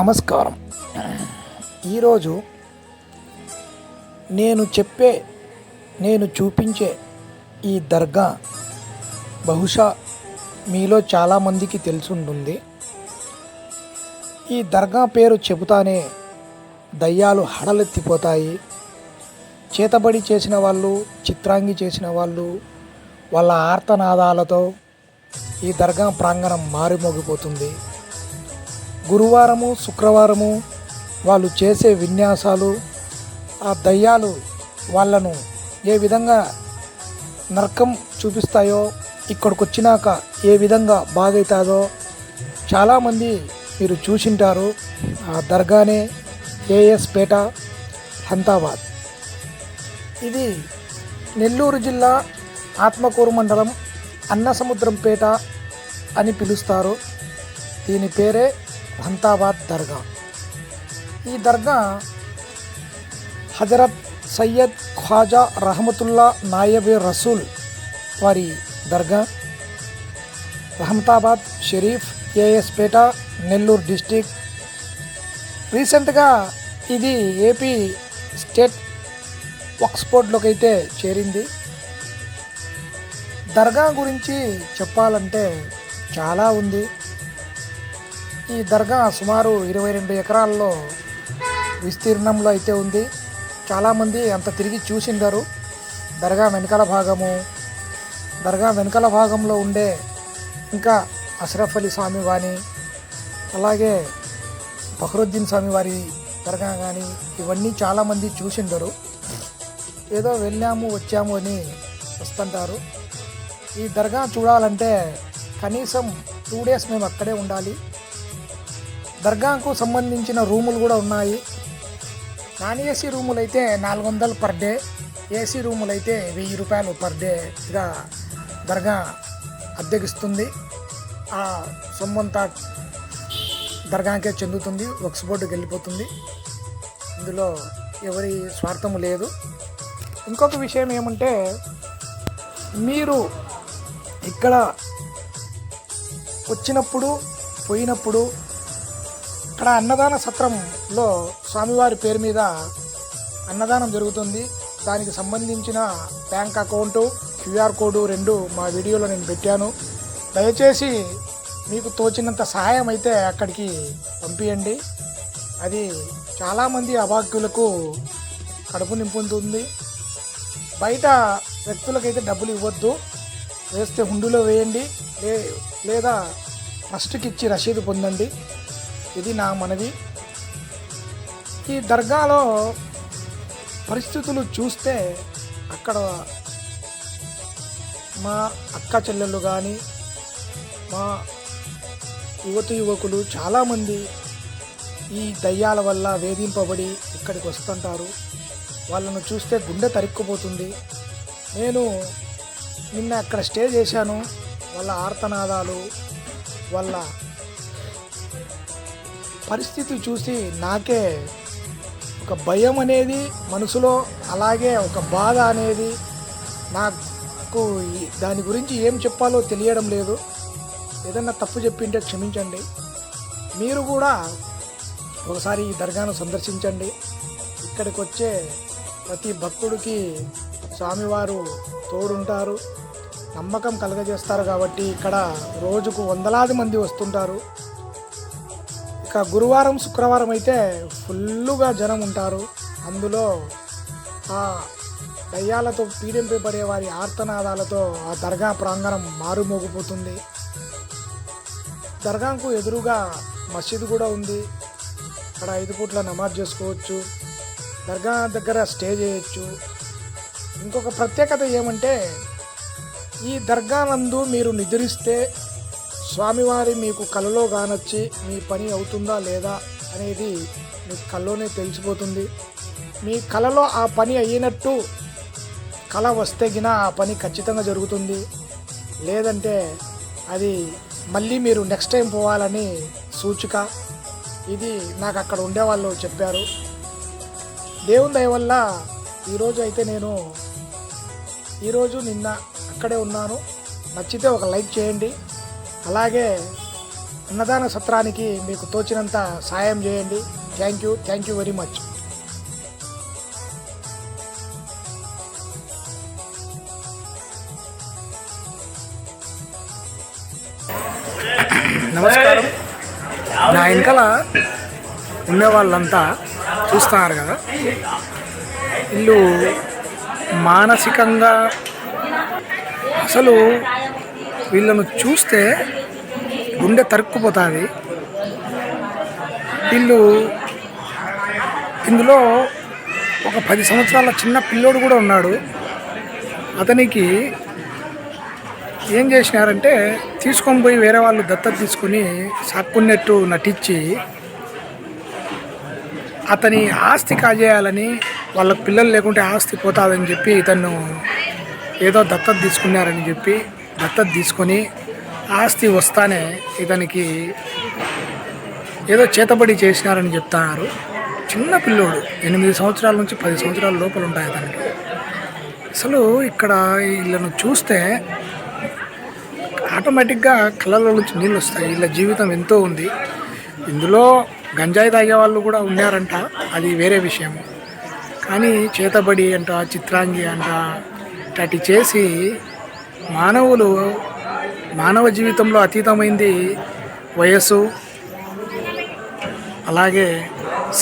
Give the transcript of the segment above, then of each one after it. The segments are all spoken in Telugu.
నమస్కారం. ఈరోజు నేను చెప్పే నేను చూపించే ఈ దర్గా బహుశా మీలో చాలామందికి తెలుసుంటుంది. ఈ దర్గా పేరు చెబుతానే దయ్యాలు హడలెత్తిపోతాయి. చేతబడి చేసిన వాళ్ళు చిత్రాంగి చేసిన వాళ్ళు వాళ్ళ ఆర్తనాదాలతో ఈ దర్గా ప్రాంగణం మారుమోగిపోతుంది. గురువారము శుక్రవారము వాళ్ళు చేసే విన్యాసాలు ఆ దయ్యాలు వాళ్ళను ఏ విధంగా నరకం చూపిస్తాయో ఇక్కడికి వచ్చినాక ఏ విధంగా బాగైతాదో చాలామంది మీరు చూసింటారు. ఆ దర్గానే ఏఎస్ పేట హంతాబాద్. ఇది నెల్లూరు జిల్లా ఆత్మకూరు మండలం అన్నసముద్రంపేట అని పిలుస్తారు. దీని పేరే భంతాబాద్ దర్గా. ఈ దర్గా హజరత్ సయ్యద్ ఖ్వాజా రహమతుల్లా నాయబే రసూల్ వారి దర్గా. రహమతాబాద్ షరీఫ్ ఏఎస్పేట నెల్లూరు డిస్టిక్. రీసెంట్గా ఇది ఏపీ స్టేట్ వక్స్పోర్ట్లోకి అయితే చేరింది. దర్గా గురించి చెప్పాలంటే చాలా ఉంది. ఈ దర్గా సుమారు ఇరవై రెండు ఎకరాల్లో విస్తీర్ణంలో అయితే ఉంది. చాలామంది అంత తిరిగి చూసిండరు. దర్గా వెనకాల భాగము దర్గా వెనకాల భాగంలో ఉండే ఇంకా అష్రఫ్ అలీ స్వామి కానీ అలాగే ఫఖరుద్దీన్ స్వామి వారి దర్గా కానీ ఇవన్నీ చాలామంది చూసిండరు. ఏదో వెళ్ళాము వచ్చాము అని వస్తుంటారు. ఈ దర్గా చూడాలంటే కనీసం టూ డేస్ మేము అక్కడే ఉండాలి. దర్గాకు సంబంధించిన రూములు కూడా ఉన్నాయి. నాన్ ఏసీ రూములు అయితే నాలుగు వందలు పర్ డే ఏసీ రూములు అయితే వెయ్యి రూపాయలు పర్ డేగా దర్గా అద్దెకిస్తుంది. ఆ సొమ్మంతా దర్గాకే చెందుతుంది వక్స్ బోర్డుకి వెళ్ళిపోతుంది. ఇందులో ఎవరి స్వార్థము లేదు. ఇంకొక విషయం ఏమంటే మీరు ఇక్కడ వచ్చినప్పుడు పోయినప్పుడు అక్కడ అన్నదాన సత్రంలో స్వామివారి పేరు మీద అన్నదానం జరుగుతుంది. దానికి సంబంధించిన బ్యాంక్ అకౌంటు క్యూఆర్ కోడ్ రెండు మా వీడియోలో నేను పెట్టాను. దయచేసి మీకు తోచినంత సహాయం అయితే అక్కడికి పంపించండి అది చాలామంది అభాగ్యులకు కడుపు నింపుతుంది. బయట వ్యక్తులకైతే డబ్బులు ఇవ్వద్దు. వేస్తే హుండీలో వేయండి. లేదా ట్రస్ట్కి ఇచ్చి రసీదు పొందండి. ఇది నా మనవి. ఈ దర్గాలో పరిస్థితులు చూస్తే అక్కడ మా అక్క చెల్లెళ్ళు కానీ మా యువత యువకులు చాలామంది ఈ దయ్యాల వల్ల వేధింపబడి ఇక్కడికి వస్తుంటారు. వాళ్ళను చూస్తే గుండె తరుక్కుపోతుంది. నేను నిన్న అక్కడ స్టే చేశాను. వాళ్ళ ఆర్తనాదాలు వాళ్ళ పరిస్థితి చూసి నాకే ఒక భయం అనేది మనసులో అలాగే ఒక బాధ అనేది నాకు దాని గురించి ఏం చెప్పాలో తెలియడం లేదు. ఏదన్నా తప్పు చెప్పింటే క్షమించండి. మీరు కూడా ఒకసారి ఈ దర్గాను సందర్శించండి. ఇక్కడికి వచ్చే ప్రతి భక్తుడికి స్వామివారు తోడుంటారు. నమ్మకం కలగజేస్తారు కాబట్టి ఇక్కడ రోజుకు వందలాది మంది వస్తుంటారు. ఇక గురువారం శుక్రవారం అయితే ఫుల్లుగా జనం ఉంటారు. అందులో ఆ దయ్యాలతో పీడింపబడే వారి ఆర్తనాదాలతో ఆ దర్గా ప్రాంగణం మారుమోగిపోతుంది. దర్గాకు ఎదురుగా మసీదు కూడా ఉంది. అక్కడ ఐదు పూట్ల నమాజ్ చేసుకోవచ్చు. దర్గా దగ్గర స్టే చేయొచ్చు. ఇంకొక ప్రత్యేకత ఏమంటే ఈ దర్గా నందు మీరు నిద్రిస్తే స్వామివారి మీకు కలలో కానొచ్చి మీ పని అవుతుందా లేదా అనేది మీ కళ్ళలోనే తెలిసిపోతుంది. మీ కలలో ఆ పని అయినట్టు కళ వస్తే గిన ఆ పని ఖచ్చితంగా జరుగుతుంది. లేదంటే అది మళ్ళీ మీరు నెక్స్ట్ టైం పోవాలని సూచిక. ఇది నాకు అక్కడ ఉండేవాళ్ళు చెప్పారు. దేవుని దయ వల్ల ఈరోజు అయితే నేను ఈరోజు నిన్న అక్కడే ఉన్నాను. నచ్చితే ఒక లైక్ చేయండి. అలాగే అన్నదాన సత్రానికి మీకు తోచినంత సాయం చేయండి. Thank you thank you very much నమస్కారం. నా వెనకాల ఉన్న వాళ్ళంతా చూస్తున్నారు కదా. వీళ్ళు మానసికంగా అసలు వీళ్ళను చూస్తే గుండె తరుక్కుపోతుంది. వీళ్ళు ఇందులో ఒక పది సంవత్సరాల చిన్న పిల్లోడు కూడా ఉన్నాడు. అతనికి ఏం చేసినారంటే తీసుకొని పోయి వేరే వాళ్ళు దత్తత తీసుకుని సాక్కున్నట్టు నటించి అతని ఆస్తి కాజేయాలని వాళ్ళ పిల్లలు లేకుంటే ఆస్తి పోతుందని చెప్పి ఇతను ఏదో దత్తత తీసుకున్నారని చెప్పి దత్తత తీసుకొని ఆస్తి వస్తానే ఇతనికి ఏదో చేతబడి చేసినారని చెప్తున్నారు. చిన్న పిల్లోడు ఎనిమిది సంవత్సరాల నుంచి పది సంవత్సరాల లోపల ఉంటాయి అతనికి. అసలు ఇక్కడ వీళ్ళను చూస్తే ఆటోమేటిక్గా కళ్ళలో నుంచి నీళ్ళు వస్తాయి. వీళ్ళ జీవితం ఎంతో ఉంది. ఇందులో గంజాయి తాగే వాళ్ళు కూడా ఉన్నారంట. అది వేరే విషయం. కానీ చేతబడి అంట చిత్రాంగి అంట ఇట్లాంటి చేసి మానవులు మానవ జీవితంలో అతీతమైంది వయస్సు అలాగే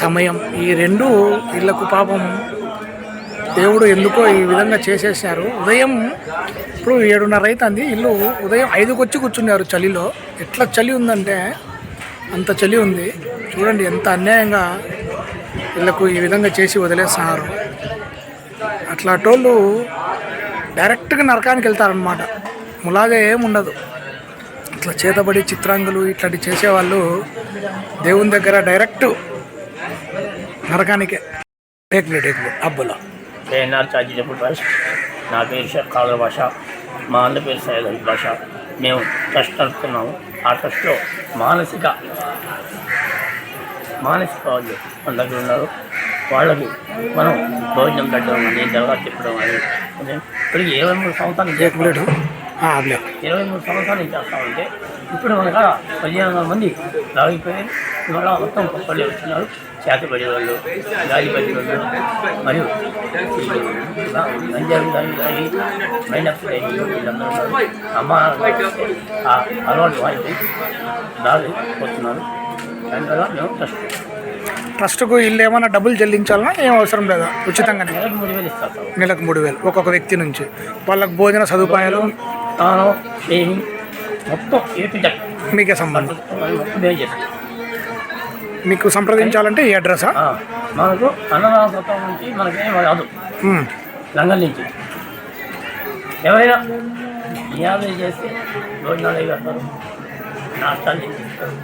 సమయం. ఈ రెండు వీళ్ళకు పాపం దేవుడు ఎందుకో ఈ విధంగా చేసేసారు ఉదయం ఇప్పుడు ఏడున్నర అవుతుంది ఇల్లు ఉదయం ఐదుకు వచ్చి కూర్చున్నారు చలిలో. ఎట్లా చలి ఉందంటే అంత చలి ఉంది. చూడండి ఎంత అన్యాయంగా వీళ్ళకు ఈ విధంగా చేసి వదిలేస్తున్నారు. అట్లాంటోళ్ళు డైరెక్ట్గా నరకానికి వెళ్తారనమాట ములాగా ఏముండదు ఇట్లా చేతబడి చిత్రాంగులు ఇట్లాంటి చేసేవాళ్ళు దేవుని దగ్గర డైరెక్ట్ నరకానికే. టేక్లే టేక్లే అబ్బులో. కేఎన్ఆర్ చార్జిటబుల్ భాష. నా పేరు షేక్ భాష. మా అన్న పేరు సయ్యద్ భాష. మేము ట్రస్ట్ నడుపుతున్నాము. ఆ ట్రస్ట్లో మానసిక మానసిక వాళ్ళు మన దగ్గర ఉన్నారు. వాళ్ళకి మనం భోజనం పెట్టడం అని తర్వాత చెప్పడం అనేది ఇప్పటికి ఇరవై మూడు సంవత్సరాలు చేయకపోయాడు ఇరవై మూడు సంవత్సరాలు చేస్తామంటే ఇప్పుడు మనక పదిహేను వందల మంది దాగిపోయి మన మొత్తం గొప్పలు వచ్చినారు చేతపడేవాళ్ళు గాలి పడేవాళ్ళు మరియు గంజాలు కానీ కానీ మైనప్ అమ్మ అలవాటు వారికి దారి వస్తున్నారు దానివల్ల మేము కష్టం ట్రస్ట్కు ఇల్లు ఏమైనా డబ్బులు చెల్లించాలన్నా ఏం అవసరం లేదా ఉచితంగానే. నెలకు మూడు వేలు ఒక్కొక్క వ్యక్తి నుంచి. వాళ్ళకి భోజన సదుపాయాలు మొత్తం మీకే సంబంధం. మీకు సంప్రదించాలంటే ఈ అడ్రసా? మనకు అన్నదాన నుంచి మనకేం రాదు. మ్మ్. లంగల్ నుంచి. ఎవరైనా చేస్తే భోజనాలు అవి పెడతారు నాష్టాలు చేస్తారు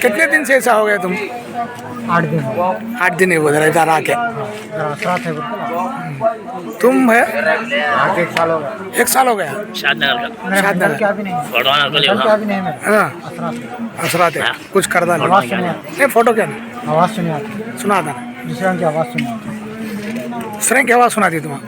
कितने दिन से ऐसा हो गया तुम? आठ दिन। आठ दिन ही तुम है? एक साल हो गया। एक साल हो गया? शादनगर का। क्या भी नहीं क्या भी नहीं हाँ। असरात है। हाँ। कुछ करदा नहीं। फ़ोटो क्या? आवाज़ सुनी सुना था दूसरा की आवाज़ सुनी आती सर की आवाज़ सुना दी तुम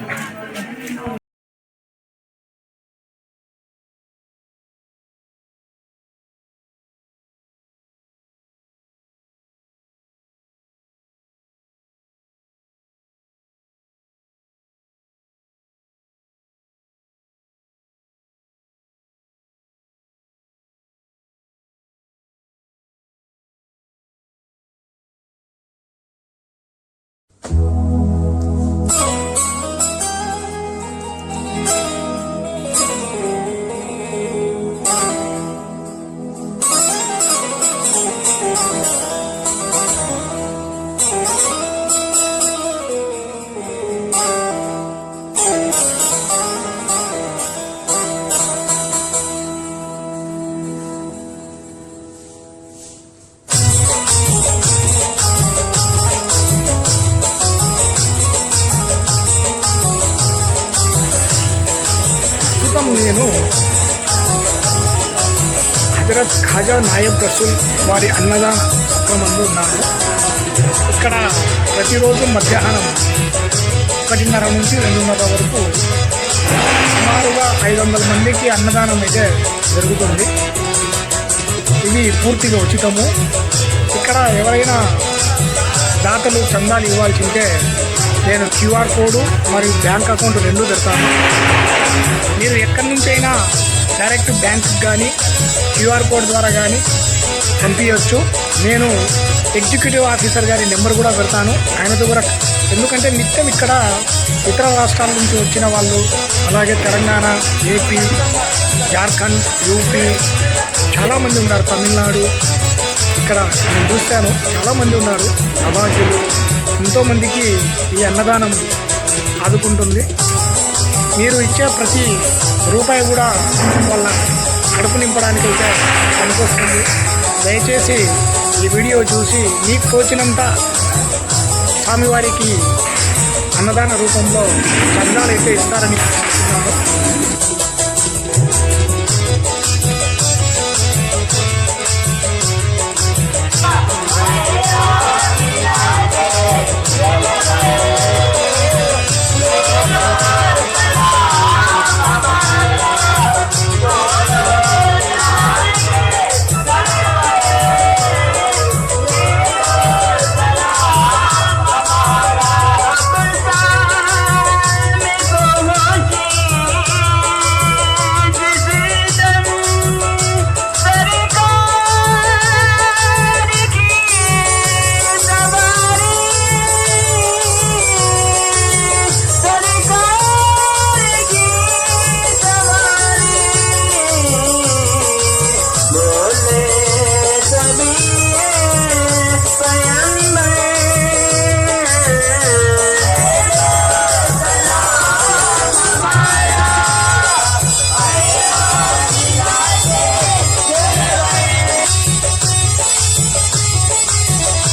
నాయబ్ రసూల్ వారి అన్నదాన సత్రమందు ఉన్నారు. ఇక్కడ ప్రతిరోజు మధ్యాహ్నం ఒకటిన్నర నుంచి రెండున్నర వరకు సుమారుగా ఐదు వందల మందికి అన్నదానం అయితే జరుగుతుంది. ఇది పూర్తిగా ఉచితము. ఇక్కడ ఎవరైనా దాతలు చందాలు ఇవ్వాల్సి ఉంటే నేను క్యూఆర్ కోడ్ మరియు బ్యాంక్ అకౌంట్ రెండు పెడతాను. మీరు ఎక్కడి నుంచైనా డైరెక్ట్ బ్యాంక్స్ కానీ క్యూఆర్ కోడ్ ద్వారా కానీ పంపించవచ్చు నేను ఎగ్జిక్యూటివ్ ఆఫీసర్ గారి నెంబర్ కూడా పెడతాను. ఆయనతో కూడా ఎందుకంటే నిత్యం ఇక్కడ ఇతర రాష్ట్రాల నుంచి వచ్చిన వాళ్ళు అలాగే తెలంగాణ ఏపీ జార్ఖండ్ యూపీ చాలామంది ఉన్నారు. తమిళనాడు ఇక్కడ నేను చూశాను. చాలామంది ఉన్నారు. అభాగ్యులు ఎంతోమందికి ఈ అన్నదానం ఆదుకుంటుంది. మీరు ఇచ్చే ప్రతి రూపాయి కూడా వాళ్ళ కడుపు నింపడానికి అయితే పనికొస్తుంది. దయచేసి ఈ వీడియో చూసి మీకు తోచినంత స్వామివారికి అన్నదాన రూపంలో చందాలు అయితే ఇస్తారని